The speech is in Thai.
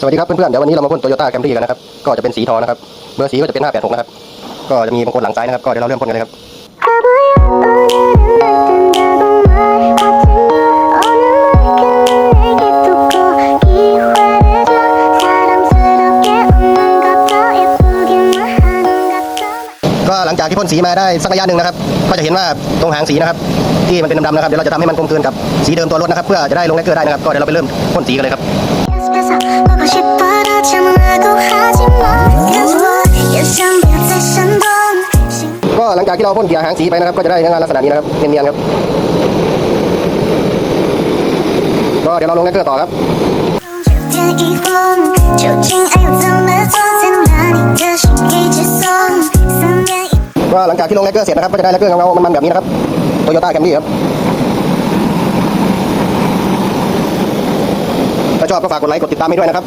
สวัสดีครับเพื่อนๆ เดี๋ยววันนี้เรามาพ่นโตโยต้าแคมรี่กันนะครับ ก็จะเป็นสีทองนะครับ เบอร์สีก็จะเป็น 586 นะครับ ก็จะมีบางคนหลังซ้ายนะครับ ก็เดี๋ยวเราเริ่มพ่นกันเลยครับก็หลังจากที่พ่นสีมาได้สักระยะหนึ่งนะครับ ก็จะเห็นว่าตรงหางสีนะครับ ที่มันเป็นดำๆนะครับ เดี๋ยวเราจะทำให้มันกลมกลืนกับสีเดิมตัวรถนะครับ เพื่อจะได้ลงแลกเกอร์ได้นะครับ ก็เดี๋ยวเราไปเริ่มพ่นสีกันเลยครับ ก็หลังจากที่เราพ่นเกียร์หางสีไปนะครับ ก็จะได้งานลักษณะนี้นะครับเนียนๆครับ ก็เดี๋ยวเราลงแรกเกอร์ต่อครับก็หลังจากที่ลงแรกเกอร์เสร็จนะครับ ก็จะได้แรกเกอร์เงาๆมันๆแบบนี้นะครับโตโยต้าแคมรี่ครับ ชอบก็ฝากกดไลค์กดติดตามให้ด้วยนะครับ